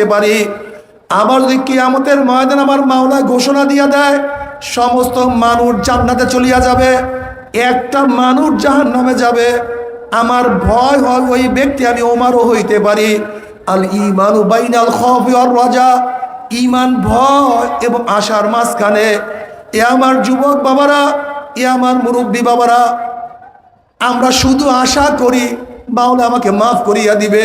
হইতে পারি আবার যদি কিয়ামতের ময়দান আমার মাওলা ঘোষণা দিয়া দেয়, সমস্ত মানুষ জান্নাতে চলিয়া যাবে, একটা মানুষ জাহান নামে যাবে। আমার ভয় হয় ওই ব্যক্তি, আমি ওমারও হইতে পারি। আল ইমানু বাইনাল খফি আর রাজা। ইমান ভয় এবং আশার মাঝখানে। এ আমার যুবক বাবারা, এ আমার মুরব্বী বাবারা, আমরা শুধু আশা করি বাউলা আমাকে মাফ করিয়া দিবে।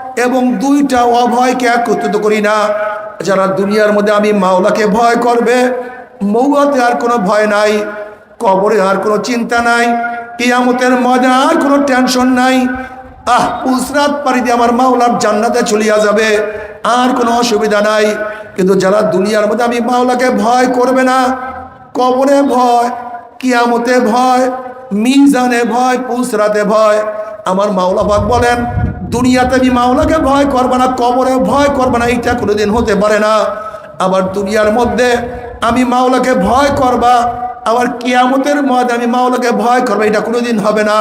এবং দুইটা অভয়কে একত্রিত করি না। যারা দুনিয়ার মধ্যে আমি মাওলাকে ভয় করবে মৌয়াতে আর কোনো ভয় নাই, কবরে আর কোনো চিন্তা নাই, কিয়ামতের মজা আর কোনো টেনশন নাই। আহ, উসরাত পারি দিয়ে আমার মাওলার জান্নাতে চলিয়া যাবে, আর কোনো অসুবিধা নাই। কিন্তু যারা দুনিয়ার মধ্যে আমি মাওলাকে ভয় করবে না, কবরে ভয়, কিয়ামতে ভয় মিজানে ভয়, পুসরাতে ভয়। আমার মাওলা পাক বলেন, দুনিয়াতে আমি মাওলাকে ভয় করবে না, কবরে ভয় করবে না, এইটা কোনোদিন হতে পারে না। আবার দুনিয়ার মধ্যে আমি মাওলাকে ভয় করবা, আবার কিয়ামতের মধ্যে আমি মাওলাকে ভয় করবা এটা কোনোদিন হবে না।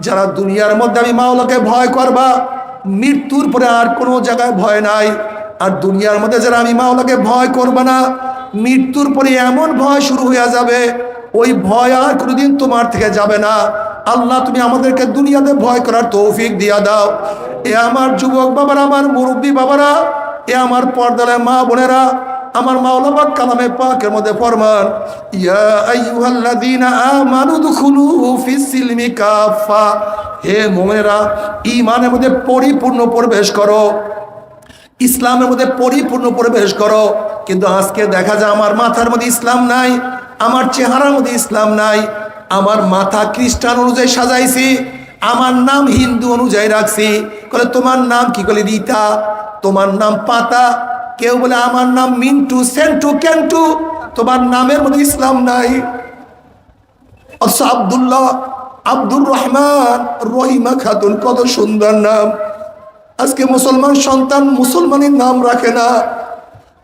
যারা দুনিয়ার মধ্যে আমি মাওলাকে ভয় করবা, মৃত্যুর পরে আর কোনো জায়গায় ভয় নাই। আর দুনিয়ার মধ্যে যারা আমি মাওলাকে ভয় করবা না, মৃত্যুর পরে এমন ভয় শুরু হয়ে যাবে ওই ভয় আর কোনোদিন তোমার থেকে যাবে না। আল্লাহ, তুমি আমাদেরকে দুনিয়াতে ভয় করার তৌফিক দিয়া দাও। এ আমার যুবক বাবারা, আমার মুরব্বী বাবারা, এ আমার পর্দালের মা বোনেরা, আমার মাওলাবাক কালামে পাকের মধ্যে ফরমান, ইয়া হে মুমিনেরা, ঈমানের মধ্যে পরিপূর্ণ প্রবেশ করো। ইসলামের মধ্যে পরিপূর্ণ প্রবেশ করো। কিন্তু আজকে দেখা যায় আমার মাথার মধ্যে ইসলাম নাই। আমার চেহারার মধ্যে ইসলাম নাই, আমার মাথা খ্রিস্টান অনুযায়ী সাজাইছি, আমার নাম হিন্দু অনুযায়ী রাখছি। বলে তোমার নাম কি? বলে রীতা। তোমার নাম পাতা। কেউ বলে, আমার নাম মিন্টু, সেন্টু, কেন্টু। তোমার নামের মধ্যে ইসলাম নাই। আবদুল্লাহ, আব্দুর রহমান, রহিমা খাতুন, কত সুন্দর নাম। আজকে মুসলমান সন্তান মুসলমানের নাম রাখে না।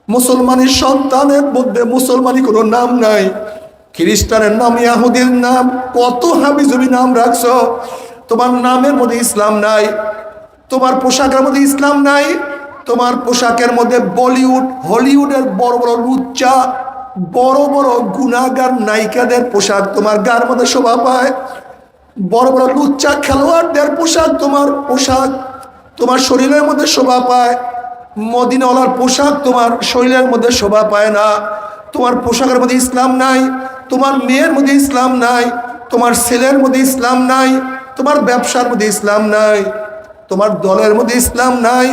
মুসলমানের সন্তানের মধ্যে মুসলমানি কোনো নাম নাই। খ্রিস্টানের নাম, ইয়াহুদের নাম, কত হাবিজবি নাম রাখছো? তোমার নামের মধ্যে ইসলাম নাই, তোমার পোশাকের মধ্যে ইসলাম নাই, তোমার পোশাকের মধ্যে বলিউড, হলিউডের বড় বড় লুচ্চা, বড় বড় গুণাগার নায়িকাদের পোশাক তোমার গার মধ্যে শোভা পায়। বড় বড় লুচ্চা খেলোয়াড়দের পোশাক তোমার পোশাক তোমার শরীরের মধ্যে শোভা পায়। মদিনাওয়ালার পোশাক তোমার শরীরের মধ্যে শোভা পায় না। তোমার পোশাকের মধ্যে ইসলাম নাই, তোমার মেয়ের মধ্যে ইসলাম নাই, তোমার ছেলের মধ্যে ইসলাম নাই, তোমার ব্যবসার মধ্যে ইসলাম নাই, তোমার দলের মধ্যে ইসলাম নাই,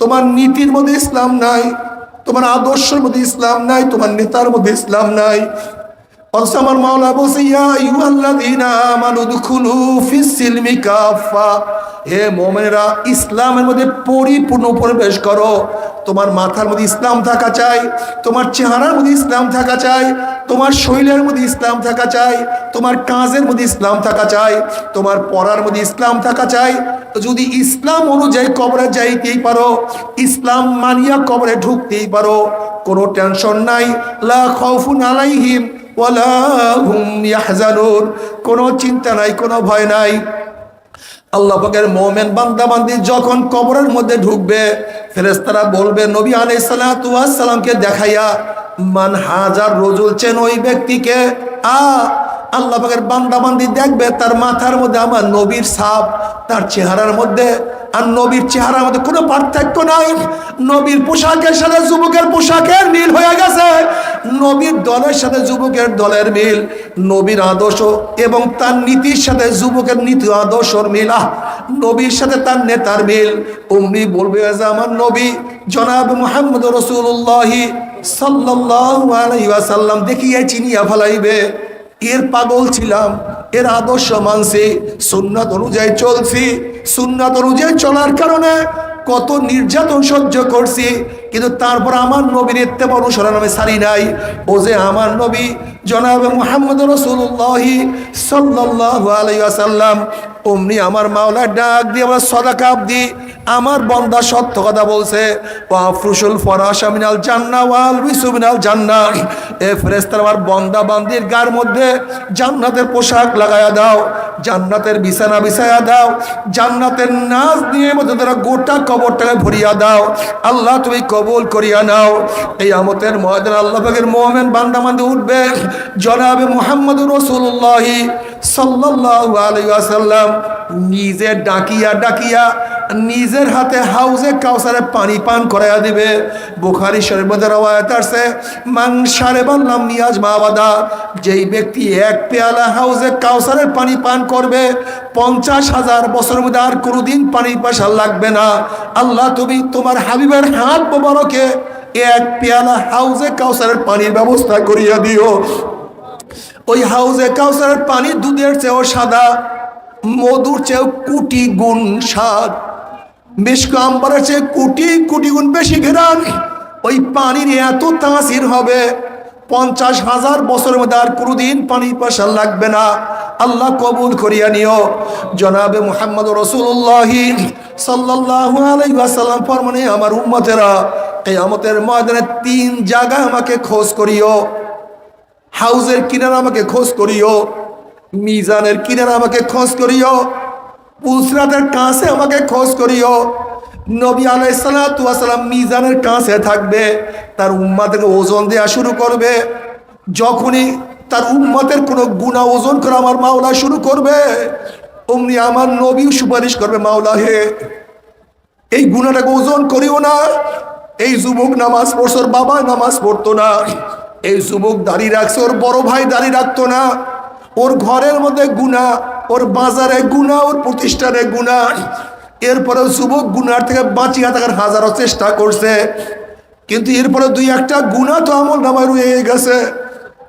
তোমার নীতির মধ্যে ইসলাম নাই, তোমার আদর্শের মধ্যে ইসলাম নাই, তোমার নেতার মধ্যে ইসলাম নাই। অথচ আমার মাওলা বলছে, ইয়া আইয়ুহাল্লাযীনা আমানু দুখুলু ফিস কাফা হে মুমিনেরা, ইসলামের মধ্যে পরিপূর্ণ প্রবেশ করো। তোমার মাথার মধ্যে ইসলাম থাকা চাই, তোমার চেহারার মধ্যে ইসলাম থাকা চাই, তোমার শরীরের মধ্যে ইসলাম থাকা চাই, তোমার কাজের মধ্যে ইসলাম থাকা চাই, তোমার পড়ার মধ্যে ইসলাম থাকা চাই। যদি ইসলাম অনুযায়ী কবরে যাইতেই পারো, ইসলাম মানিয়া কবরে ঢুকতেই পারো, কোনো টেনশন নাই। লা খাউফুন আলাইহিম। ওয়ালা কোনো চিন্তা নাই, কোনো ভয় নাই। আল্লাহ পাকের মোমেন বান্দাবান্দি যখন কবরের মধ্যে ঢুকবে ফেরেস্তারা বলবে, নবী আলাই সালামকে দেখাইয়া, মান হাজার রজুল চেন ওই ব্যক্তিকে, আ আল্লাহ পাকের বান্দাবান্দি দেখবে, তার মাথার মধ্যে আমার নবীর সাপ তার চেহারার মধ্যে। আর নবীর চেহারার মধ্যে কোনো পার্থক্য নাই। নবীর পোশাকের সাথে যুবকের পোশাকের মিল হয়ে গেছে। নবীর দলের সাথে যুবকের দলের মিল, নবীর আদর্শ এবং তার নীতির সাথে যুবকের নীতি আদর্শর মিল। আহ, নবীর সাথে তার নেতার মিল। অমনি বলবে যে আমার নবী, জনাব মোহাম্মদ রসুল্লাহি সাল্লাহ আলাইসাল্লাম দেখিয়ে চিনিয়া ফেলাইবে। এর পাগল ছিলাম, এর আদর্শ মানছি, সুন্নাত অনুযায়ী চলছি, সুন্নাত অনুযায়ী চলার কারণে কত নির্যাতন সহ্য করছি, কিন্তু তারপর আমার নবীর ইত্তেবা অনুসরণ আমি সারি নাই। ও যে আমার নবী, জনাবে মোহাম্মদ রসুল্লাহি সাল্লাহ আলাইসাল্লাম অমনি আমার মাওলা ডাক দিয়ে আমার সদাকাপ দি আমার বন্দা সত্য কথা বলছে আমার বন্দা বান্দির গার মধ্যে জান্নাতের পোশাক লাগায়া দাও, জান্নাতের বিছানা বিছায়া দাও, জান্নাতের নাচ দিয়ে মধ্যে তারা গোটা কবরটাকে ভরিয়া দাও। আল্লাহ তুমি কবুল করিয়া নাও। এই আমতের ময়দান আল্লাহ পাকের মোহামেন বান্দা বান্দে উঠবে। জনাবে মোহাম্মদ রসুল্লাহি আলাইহি ওয়াসাল্লাম, নিজে ডাকিয়া ডাকিয়া নিজের হাতে হাউজে কাউসারে পানি পান করাইয়া দিবে। বুখারি শরীফের রওয়ায়াত আছে মান সারে বললাম নিয়াজ মাবাদা যেই ব্যক্তি এক পেয়ালা হাউজে কাউসারের পানি পান করবে, পঞ্চাশ হাজার বছরের মধ্যে আর কোনোদিন পানি পয়সা লাগবে না। আল্লাহ, তুমি তোমার হাবিবের হাত মোবারকে এক পেয়ালা হাউজে কাউসারের পানির ব্যবস্থা করিয়া দিও। ওই হাউজে কাউসারের পানি দুধের চেয়েও সাদা, মধুর চেয়েও কুটি গুণ স্বাদ। মিষ্ক আম্বারের কোটি কোটি গুণ বেশি ঘেরান। ওই পানির এত তাসির হবে, পঞ্চাশ হাজার বছরের মধ্যে আর কোনোদিন পানি পয়সা লাগবে না। আল্লাহ কবুল করিয়া নিও। জনাবে মোহাম্মদ রসুল্লাহি সাল্লাল্লাহু আলাইহি ওয়াসাল্লাম ফরমানে, আমার উম্মতেরা, কিয়ামতের ময়দানে তিন জায়গা আমাকে খোঁজ করিও। হাউজের কিনারা আমাকে খোঁজ করিও। মিজানের কিনারা আমাকে খোঁজ করিও। পুসরাতের কাছে আমাকে খোঁজ করিও। নবী আলাইসালাম মিজানের কাছে থাকবে, তার উম্মাদেরকে ওজন দেওয়া শুরু করবে। যখনই তার উম্মতের কোনো গুণা ওজন করে আমার মাওলা শুরু করবে, অমনি আমার নবীও সুপারিশ করবে, মাওলা হে, এই গুণাটাকে ওজন করিও না। এই যুবক নামাজ পড়ছে, ওর বাবা নামাজ পড়তো না। এই যুবক দাঁড়িয়ে রাখছে, ওর বড় ভাই দাঁড়িয়ে রাখতো না। ওর ঘরের মধ্যে গুণা ওর বাজারে গুণা ওর প্রতিষ্ঠানে গুণা এরপরে যুবক গুনার থেকে বাঁচিয়ে থাকার হাজারো চেষ্টা করছে। কিন্তু এরপরে দুই একটা গুণা তো আমল নামায় রয়ে গেছে।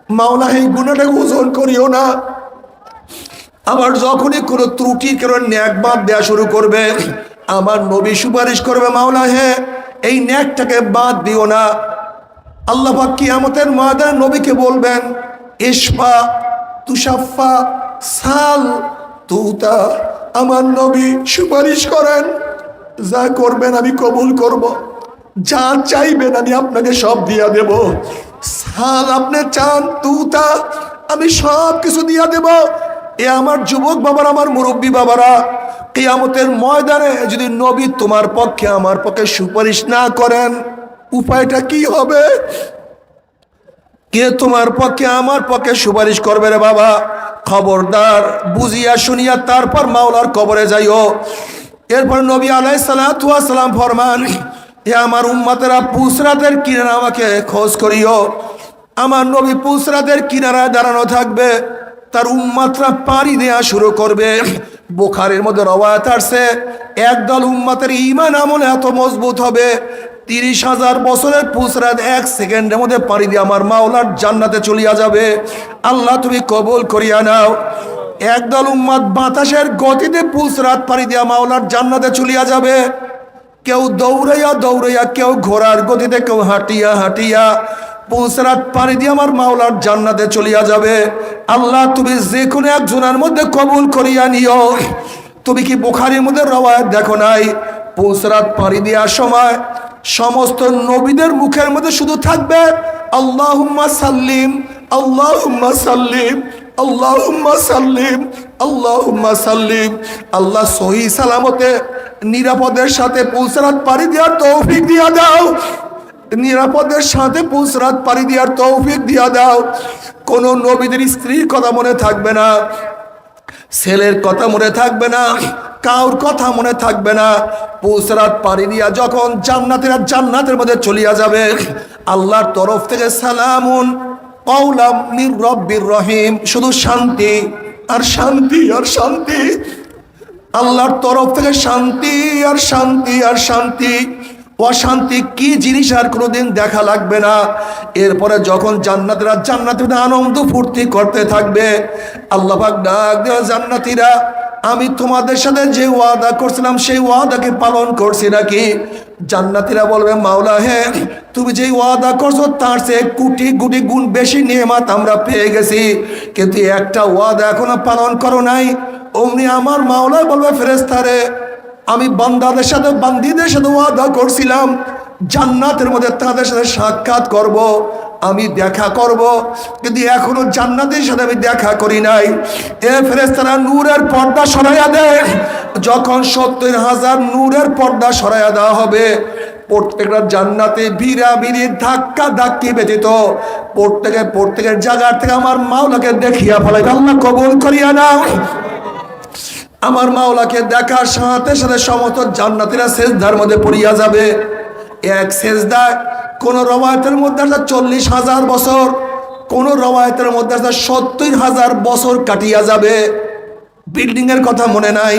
মাওলা, এই গুণাটাকে ওজন করিও না। আবার যখনই কোনো ত্রুটি কোনো ন্যাক বাদ দেওয়া শুরু করবে, আমার নবী সুপারিশ করবে, মাওলা হে, এই ন্যাকটাকে বাদ দিও না। আল্লাহ কিয়ামতের ময়দান নবীকে বলবেন ইসফা তুষাফা সাল তুতা আমার নবী সুপারিশ করেন, যা করবেন আমি কবুল করব। যা চাইবেন আমি আপনাকে সব দিয়া দেব সাল আপনি চান তুতা আমি সব কিছু দিয়া দেব এ আমার যুবক বাবারা, আমার মুরব্বী বাবারা, কেয়ামতের ময়দানে যদি নবী তোমার পক্ষে, আমার পক্ষে সুপারিশ না করেন, উপায়টা কি হবে কে তোমার পক্ষে, আমার পক্ষে সুপারিশ করবে রে বাবা? খবরদার, বুঝিয়া শুনিয়া তারপর মাওলার কবরে যাইও। এরপর নবী আলাই সালাম ফরমান, এ আমার উম্মাতেরা, পুসরাদের কিনারা আমাকে খোঁজ করিও। আমার নবী পুসরাদের কিনারায় দাঁড়ানো থাকবে। তার উম্মাতরা পাড়ি দেওয়া শুরু করবে। বোখারের মধ্যে রবায়াত আসছে, একদল উম্মাতের ইমান আমলে এত মজবুত হবে। তিরিশ হাজার বছরের পুসরাত এক সেকেন্ডের মধ্যে পাড়ি দিয়ে আমার মাওলার জান্নাতে চলিয়া যাবে। আল্লাহ, তুমি কবুল করিয়া নাও। একদল উম্মাদ বাতাসের গতিতে পুসরাত পাড়ি দিয়া মাওলার জান্নাতে চলিয়া যাবে। কেউ দৌড়াইয়া দৌড়াইয়া, কেউ ঘোড়ার গতিতে, কেউ হাঁটিয়া হাঁটিয়া পুসরাত পাড়ি দিয়ে আমার মাওলার জান্নাতে চলিয়া যাবে। আল্লাহ, তুমি যে কোনো একজনের মধ্যে কবুল করিয়া নিও। তুমি কি বুখারির মধ্যে রওয়ায়ত দেখো নাই? পুসরাত পাড়ি দেওয়ার সময় সমস্ত নবীদের মুখের মধ্যে শুধু থাকবে, আল্লাহুম্মা সাল্লিম আল্লাহুম্মা সাল্লিম আল্লাহুম্মা সাল্লিম আল্লাহুম্মা সাল্লিম। আল্লাহ সহি সালামতে নিরাপদের সাথে পুসরাত পাড়ি দেওয়ার তৌফিক দিয়া দাও। নিরাপদের সাথে পুসরাত পাড়ি দেওয়ার তৌফিক দিয়া দাও। কোন নবীদের স্ত্রীর কথা মনে থাকবে না। ছেলের কথা মনে থাকবে না কাউর কথা মনে থাকবে না। পুসরাত পাড়ি দিয়া যখন জান্নাতেরা জান্নাতের মধ্যে চলিয়া যাবে, আল্লাহর তরফ থেকে সালামুন কৌলাম রব্বির রহিম। শুধু শান্তি আর শান্তি আর শান্তি। আল্লাহর তরফ থেকে শান্তি আর শান্তি আর শান্তি। অশান্তি কি জিনিস আর কোনোদিন দেখা লাগবে না। এরপরে যখন জান্নাতিরা জান্নাতিরা আনন্দ ফুর্তি করতে থাকবে আল্লাহফাক ডাক দেওয়া জান্নাতিরা, আমি তোমাদের সাথে যে ওয়াদা করছিলাম, সেই ওয়াদাকে পালন করছি নাকি? জান্নাতিরা বলবে, মাওলা হে, তুমি যেই ওয়াদা করছ, তার সে কোটি কোটি গুণ বেশি নিয়মাত আমরা পেয়ে গেছি। কিন্তু একটা ওয়াদা এখনও পালন করো নাই। অমনি আমার মাওলা বলবে ফেরেস্তারে আমি বান্দাদের সাথে, বান্দিদের সাথে ওয়াদা করছিলাম, জান্নাতের মধ্যে তাদের সাথে সাক্ষাৎ করব। আমি দেখা করব। কিন্তু এখনও জান্নাতের সাথে আমি দেখা করি নাই। এ ফেরেস্তারা নূরের পর্দা সরাইয়া দেয়। যখন সত্তর হাজার নূরের পর্দা সরাইয়া দেওয়া হবে, প্রত্যেকটা জান্নাতে ভিড়া ভিড়ি ধাক্কা ধাক্কি ব্যতীত প্রত্যেকে প্রত্যেকের জায়গার থেকে আমার মাওলাকে দেখিয়া ফেলাই আল্লাহ কবুল করিয়া নাও। আমার মাওলাকে দেখার সাথে সাথে সমস্ত জান্নাতিরা সেজদার মধ্যে পড়িয়া যাবে। এক সেজদায় কোন রবায়তের মধ্যে আছে চল্লিশ হাজার বছর, কোন রবায়তের মধ্যে আছে সত্তর হাজার বছর কাটিয়া যাবে। বিল্ডিং এর কথা মনে নাই,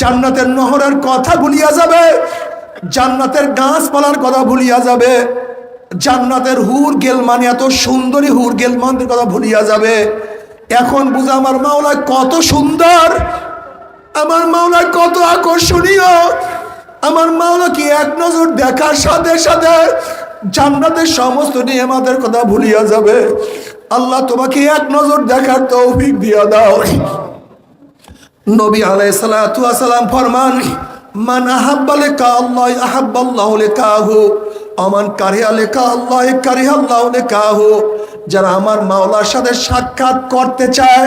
জান্নাতের নহরের কথা ভুলিয়া যাবে, জান্নাতের গাছপালার কথা ভুলিয়া যাবে, জান্নাতের হুর গেলমান এত সুন্দরী হুর গেলমানদের কথা ভুলিয়া যাবে। এখন বুঝা আমার মাওলা কত সুন্দর আমার মাওলা কত আকর্ষণীয়। আমার মাওলা কি এক নজর দেখার সাথে সাথে জান্নাতের সমস্ত নিয়মাদের কথা ভুলিয়া যাবে। আল্লাহ তোমাকে এক নজর দেখার তৌফিক দিয়া দাও। নবী আলাই সালাম ফরমান, মান আহাব্বা লেখা আল্লাহ, আহাব্বাল্লাহ লেখাহু অমান কারিয়া লেখা আল্লাহ কারিয়া আল্লাহ লেখাহু। যারা আমার মাওলার সাথে সাক্ষাৎ করতে চায়,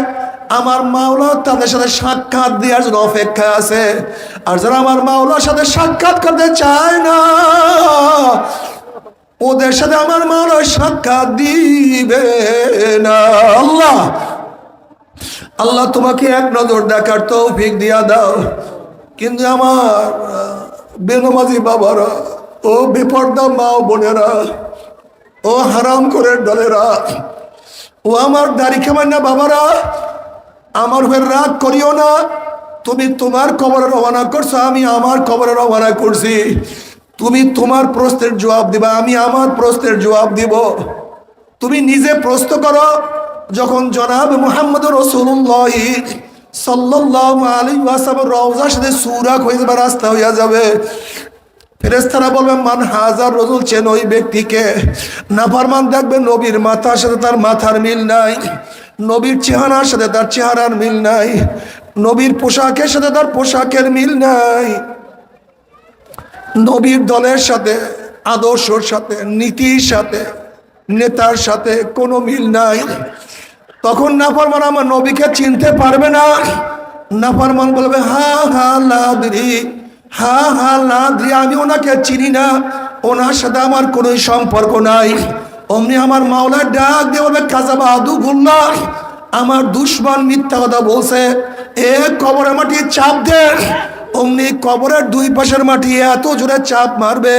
আমার মাওলা তাদের সাথে সাক্ষাৎ দেওয়ার জন্য অপেক্ষায় আছে। আর যারা আমার মাওলার সাথে সাক্ষাৎ করতে চায় না, ওদের সাথে আমার মাওলা সাক্ষাৎ দিবে না। আল্লাহ আল্লাহ তোমাকে এক নজর দেখার তৌফিক দিয়া দাও। কিন্তু আমার বেনমাজি বাবারা ও বিপর্দা মা বোনেরা, ও হারাম করে দলেরা, ও আমার দাড়ি না বাবারা, আমার হয়ে রাগ করিও না, তুমি তোমার কবরে রওনা করছ, আমি আমার কবরে রওনা করছি। তুমি তোমার প্রশ্নের জবাব দিবা, আমি আমার প্রশ্নের জবাব দিব। তুমি নিজে প্রশ্ন করো, যখন জনাব মোহাম্মদ রসুল্লাহ সাল্লাহ আলী ওয়াসামের রওজার সাথে সুরাক হয়ে যাবে, রাস্তা হইয়া যাবে। ফেরেস্তারা বলবে, মান হাজার রজুল চেন ওই ব্যক্তিকে? নাফারমান দেখবে, নবীর মাথার সাথে তার মাথার মিল নাই। নবীর চেহারার সাথে তার চেহারার মিল নাই। নবীর পোশাকের সাথে তার পোশাকের মিল নাই। নবীর দলের সাথে, আদর্শর সাথে, নীতির সাথে, নেতার সাথে কোনো মিল নাই। তখন নাফরমান আমার নবীকে চিনতে পারবে না। নাফরমান বলবে, হা হা, লাদ্রি। হা হা লাদ্রি আমি ওনাকে চিনি না। ওনার সাথে আমার কোনো সম্পর্ক নাই। অমনি আমার মাওলার ডাক দিয়ে বলবে কাজাবা আদু গুল্লা, আমার দুশ্মন মিথ্যা কথা বলছে। এ কবরের মাটি চাপ দে। অমনি কবরের দুই পাশের মাটি এত জোরে চাপ মারবে,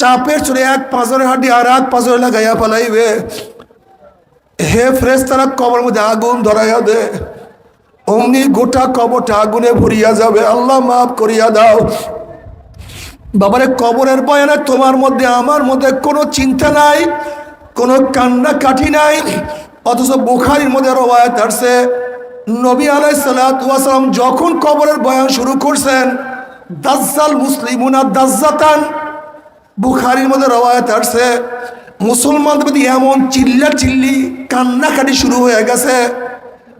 চাপের চড়ে এক পাঁচরের হাঁটি আর এক পাঁচরে লাগাইয়া ফেলাইবে। হে ফ্রেশ তারা কবর মধ্যে আগুন ধরাইয়া দে। অমনি গোটা কবরটা আগুনে ভরিয়া যাবে। আল্লাহ মাফ করিয়া দাও। বাবারে, কবরের বয়ানে তোমার মধ্যে, আমার মধ্যে কোনো চিন্তা নাই, কোনো কান্না কাঠি নাই, অথচ বুখারির মধ্যে রবায়ত আসছে। নবী আলাই সালাম যখন কবরের বয়ান শুরু করছেন, দাজ্জাল মুসলিমুনা দাজ্জাতান, বুখারির মধ্যে রবায়ত আসছে। মুসলমানদের প্রতি এমন চিল্লা চিল্লি কান্নাকাটি শুরু হয়ে গেছে।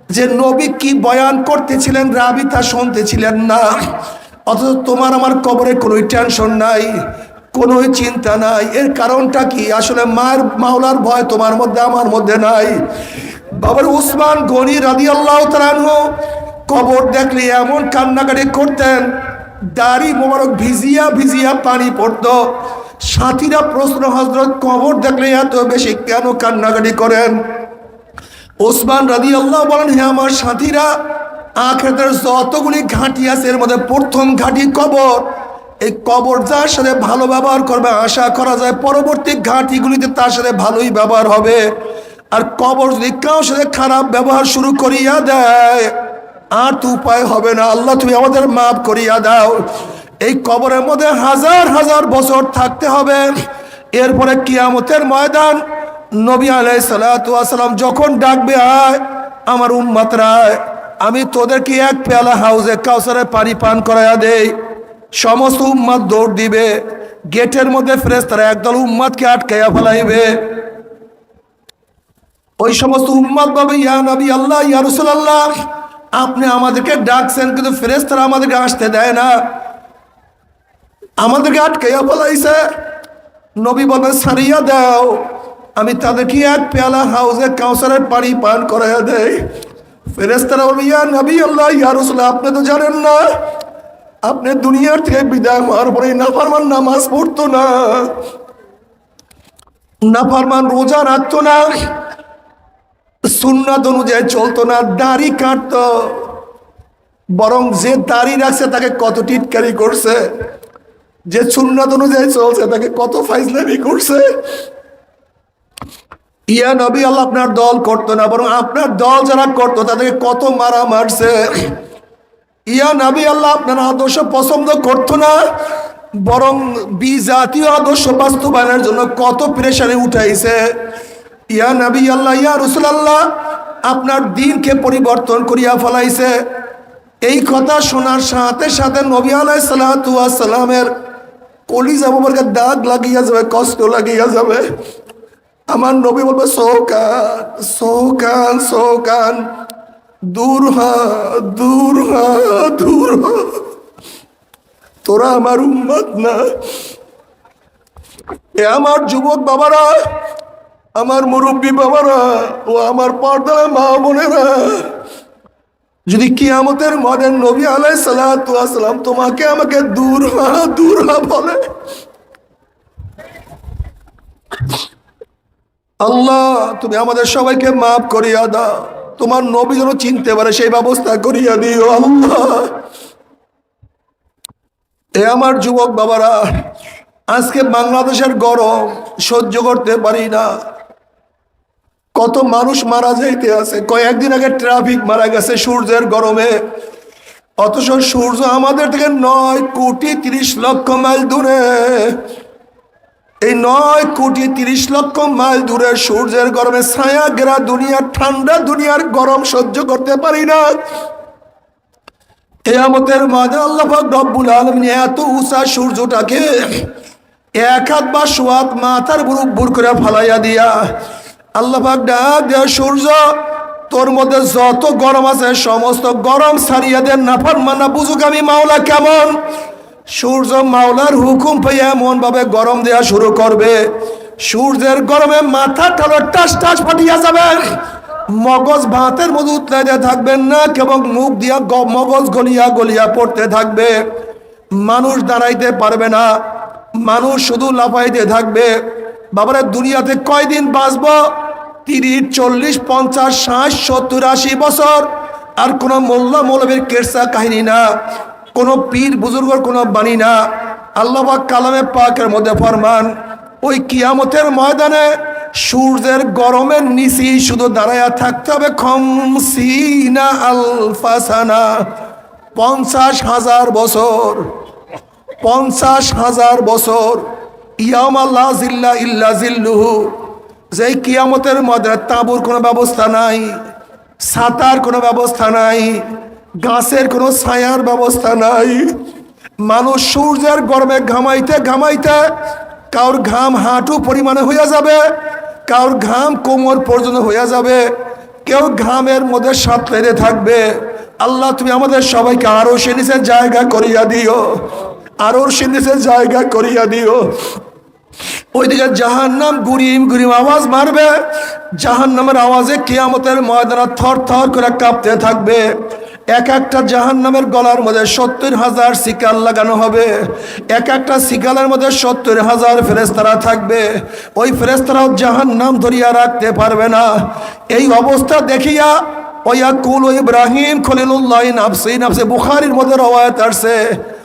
যে নবী কি বয়ান করতেছিলেন, রাবি তা শুনতেছিলেন না। অথচ তোমার আমার কবরে কোনো টেনশন নাই কোনো চিন্তা নাই। এর কারণটা কি? আসলে মায়ের মাওলার ভয় তোমার মধ্যে, আমার মধ্যে নাই। বাবার উসমান গনি রাদি আল্লাহ তালানহ কবর দেখলে এমন কান্নাকাটি করতেন, দাড়ি মোবারক ভিজিয়া ভিজিয়া পানি পড়তো। সাথীরা প্রশ্ন হজরত কবর দেখলে এত বেশি কেন কান্নাকাটি করেন? ওসমান রাদি আল্লাহ বলেন হে আমার সাথীরা আখের যতগুলি ঘাঁটি আছে, এর মধ্যে প্রথম ঘাঁটি কবর। এই কবর যার সাথে ভালো ব্যবহার করবে, আশা করা যায় পরবর্তী ঘাঁটিগুলিতে তার সাথে ভালোই ব্যবহার হবে। আর কবর যদি কারোর সাথে খারাপ ব্যবহার শুরু করিয়া দেয়, আর তো উপায় হবে না। আল্লাহ তুমি আমাদের মাফ করিয়া দাও। এই কবরের মধ্যে হাজার হাজার বছর থাকতে হবে। এরপরে কিয়ামতের ময়দান নবী আলাই সালাম যখন ডাকবে, আয় আমার উম্মাত রায় আমি তোদেরকে এক পেয়ালা হাউজে কাউসারে পানি পান করাইয়া দেই। সমস্ত উম্মাদ দৌড় দিবে, গেটের মধ্যে ফেরেস্তারা একদল উম্মাদকে আটকাইয়া ফেলাইবে। ওই সমস্ত উম্মাদ ভাবে ইয়া নবী আল্লাহ, ইয়া আল্লাহ আপনি আমাদেরকে ডাকছেন, কিন্তু ফ্রেশ তারা আমাদেরকে আসতে দেয় না। আমাদেরকে আটকাইয়া ফেলাইছে। নবী বলবে সারিয়া দাও। আমি তাদেরকে এক পেয়ালা হাউসে কাউসারের পানি পান করাইয়া দেয় ফেরেস্তারা বলবে, ইয়া নবী আল্লাহ, ইয়া আপনি তো জানেন না। আপনি দুনিয়ার থেকে বিদায় হওয়ার পরে নাফারমান নামাজ পড়তো না। নাফারমান রোজা রাখতো না। সুন্নাত অনুযায়ী চলতো না, দাড়ি কাটতো। বরং যে দাড়ি রাখছে তাকে কত টিটকারি করছে। যে সুন্নাত অনুযায়ী চলছে তাকে কত ফাইজলামি করছে। ইয়া নবী, আল্লাহ আপনার দল করতো না, বরং আপনার দল যারা করতো, তাদেরকে কত মারা মারছে। ইয়া নবী, আল্লাহ আপনার আদর্শ পছন্দ করতো না, বরং বি জাতীয় আদর্শ বাস্তবায়নের জন্য কত প্রেশারে উঠাইছে। ইয়া নবী, আল্লাহ, ইয়া রসুল আল্লাহ আপনার দিনকে পরিবর্তন করিয়া ফলাইছে। এই কথা শোনার সাথে সাথে নবী আলাই সালামের কলিজা বাবারকে দাগ লাগিয়া যাবে, কষ্ট লাগিয়া যাবে। আমার নবী বলবে, সৌকান সৌকান সৌকান, দূর হ দূর হ দূর হ। তোরা আমার উম্মত না। এ আমার যুবক বাবারা, আমার মুরব্বী বাবারা ও আমার পর্দা মা বোনেরা, যদি কিয়ামতের মদের নবী আলাই সালাম তোমাকে আমাকে দূর হা দূর হা বলে আল্লাহ, তুমি আমাদের সবাইকে মাফ করিয়া দাও। তোমার নবী যেন চিনতে পারে, সেই ব্যবস্থা করিয়া দিও আল্লাহ। এ আমার যুবক বাবারা, আজকে বাংলাদেশের গরম সহ্য করতে পারি না। কত মানুষ মারা যাইতে আছে। কয়েকদিন আগে ট্রাফিক মারা গেছে সূর্যের গরমে। অথচ সূর্য আমাদের থেকে নয় কোটি তিরিশ লক্ষ মাইল দূরে। এই নয় কোটি তিরিশ লক্ষ মাইল দূরে সূর্যের গরমে ছায়া গেরা দুনিয়ার ঠান্ডা দুনিয়ার গরম সহ্য করতে পারি না। কেয়ামতের মাঝে আল্লাহ রব্বুল আলমিন এত উষা সূর্যটাকে এক হাত বা সোয়াত মাথার বুর করে ফালাইয়া দিয়া আল্লাহফাক ডাক দেয়া সূর্য, তোর মধ্যে যত গরম আছে, সমস্ত গরম সারিয়া দেন নাফার মানা বুঝুক আমি মাওলা কেমন? সূর্য মাওলার হুকুম পেয়ে এমন ভাবে গরম দেওয়া শুরু করবে। সূর্যের গরমে মাথা টালো টাস টাস ফাটিয়া যাবে। মগজ ভাতের মধ্যে উতলাইতে থাকবেন না, কেবল মুখ দিয়া মগজ গলিয়া গলিয়া পড়তে থাকবে। মানুষ দাঁড়াইতে পারবে না, মানুষ শুধু লাফাইতে থাকবে। বাবারা, দুনিয়াতে কয়দিন বাঁচবো? তিরিশ, চল্লিশ, পঞ্চাশ, ষাট, সত্তর, আশি বছর। আর কোনো মোল্লা মৌলবীর কেরসা কাহিনী না। কোনো পীর বুজুর্গর কোনো বাণী না। আল্লাহ কালামে পাকের মধ্যে ফরমান, ওই কিয়ামতের ময়দানে সূর্যের গরমের নিচি শুধু দাঁড়ায়া থাকতে হবে। খমসিনা আলফাসানা, পঞ্চাশ হাজার বছর, পঞ্চাশ হাজার বছর ইয়াম আল্লাহ জিল্লা ইল্লা জিল্লুহু যে কিয়ামতের মধ্যে তাঁবুর কোনো ব্যবস্থা নাই ছাতার কোনো ব্যবস্থা নাই গাছের কোনো ছায়ার ব্যবস্থা নাই। মানুষ সূর্যের গরমে ঘামাইতে ঘামাইতে কারোর ঘাম হাঁটু পরিমাণে হইয়া যাবে কারোর ঘাম কোমর পর্যন্ত হইয়া যাবে, কেউ ঘামের মধ্যে সাঁতরে থাকবে। আল্লাহ, তুমি আমাদের সবাইকে আরও সে নিচে জায়গা করিয়া দিও আরও সে নিচে জায়গা করিয়া দিও। ওইদিকে জাহান নাম গুরিম গুরিম আওয়াজ মারবে জাহান নামের আওয়াজে কেয়ামতের ময়দানা থর থর করে কাঁপতে থাকবে। এক একটা জাহান নামের গলার মধ্যে সত্তর হাজার শিকাল লাগানো হবে। এক একটা শিকালের মধ্যে সত্তর হাজার ফেরেস্তারা থাকবে। ওই ফেরেস্তারাও জাহান নাম ধরিয়া রাখতে পারবে না। এই অবস্থা দেখিয়া ওয়া কুল ইব্রাহিম খলিলুল্লাহ নাফসি, নাফসে বুখারির মধ্যে রওয়ায়াত আসছে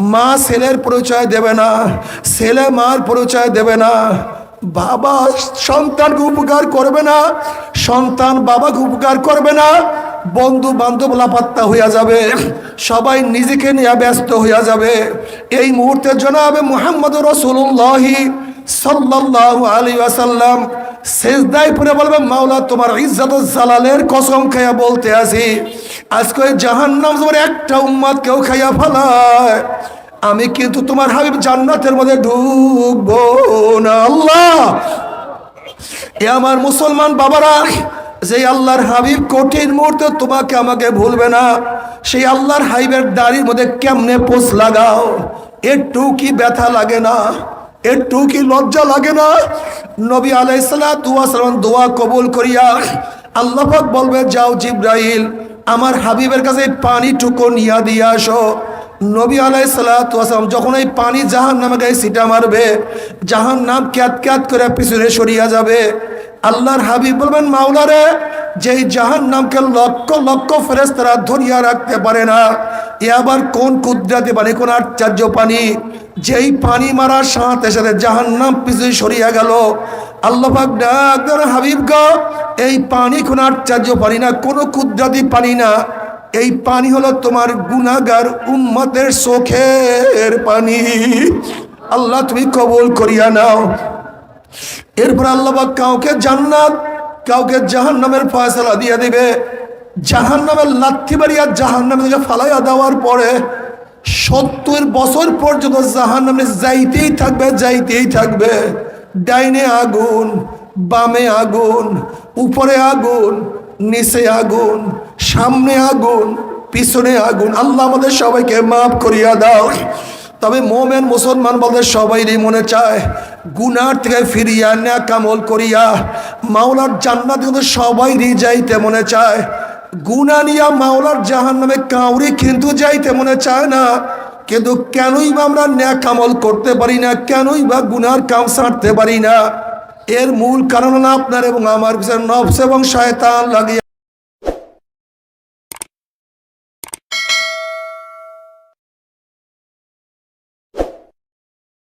মা ছেলের পরিচয় দেবে না, ছেলে মার পরিচয় দেবে না, বাবা সন্তানকে উপকার করবে না, সন্তান বাবাকে উপকার করবে না বন্ধু বান্ধব লাপাত্তা হইয়া যাবে, সবাই নিজেকে নিয়ে ব্যস্ত হইয়া যাবে। এই মুহূর্তের জন্য আমি মোহাম্মদ রসুল্লাহি সাল্লাল্লাহু আলাইহি ওয়াসাল্লাম সেজদায় পড়ে বলবে, মাওলা, তোমার ইজ্জত জালালের কসম খাইয়া বলতে আছি, আজকে জাহান্নাম তোমার একটা উম্মাদ কেউ খাইয়া ফেলায়। আমি কিন্তু তোমার হাবিব জান্নাতের মধ্যে ঢুকবো না, আল্লাহ। এ আমার মুসলমান বাবারা যে আল্লাহর হাবিব কঠিন মুহূর্তে তোমাকে আমাকে ভুলবে না, সেই আল্লাহর হাবিবের দাড়ির মধ্যে কেমনে পোষ লাগাও? একটু কি ব্যথা লাগে না? একটু কি লজ্জা লাগে না? নবী আলাইসালাম দোয়া কবুল করিয়া আল্লাহ বলবে, যাও জিব্রাহিল আমার হাবিবের কাছে পানি পানিটুকু নিয়া দিয়ে আসো। নবী আলাই সালাম যখন এই পানি জাহান নামে গায়ে সিটা মারবে জাহান নাম ক্যাত ক্যাত করে পিছনে সরিয়া যাবে। আল্লাহর হাবিব বলবেন মাওলারে যেই জাহান নামকে লক্ষ লক্ষ ফেরেস্তারা ধরিয়া রাখতে পারে না এ আবার কোন কুদরাতি পানি কোন আশ্চর্য পানি? যেই পানি মারার সাথে সাথে জাহান নাম পিছনে সরিয়া গেল। আল্লাহ পাক ডাক দেন, হাবিব গো এই পানি কোন আশ্চর্য পানি না কোনো কুদরাতি পানি না। এই পানি হলো তোমার গুনাগার উম্মতের চোখের পানি। আল্লাহ তুমি কবুল করিয়া নাও। এরপর আল্লাহ পাক কাউকে জান্নাত, কাউকে জাহান নামের ফয়সলা দিয়ে দিবে। জাহান নামের লাথি বাড়িয়া জাহান নামে ফালাইয়া দেওয়ার পরে সত্তর বছর পর্যন্ত জাহান নামে যাইতেই থাকবে যাইতেই থাকবে। ডাইনে আগুন, বামে আগুন, উপরে আগুন, নিচে আগুন, সামনে আগুন, পিছনে আগুন। আল্লাহ আমাদের সবাইকে মাফ করিয়া দাও। তবে মোমেন মুসলমান বলতে সবাইরই মনে চায়, গুনার থেকে ফিরিয়া ন্যা কামল করিয়া, মাওলার জান্নাত কিন্তু সবাইরই যাইতে মনে চায়। গুনা নিয়া মাওলার জাহান নামে কাউরি কিন্তু যাইতে মনে চায় না। কিন্তু কেনই বা আমরা ন্যাক কামল করতে পারি না, কেনই বা গুনার কাম ছাড়তে পারি না। এর মূল কারণ আপনার এবং আমার নফস এবং শয়তান লাগিয়ে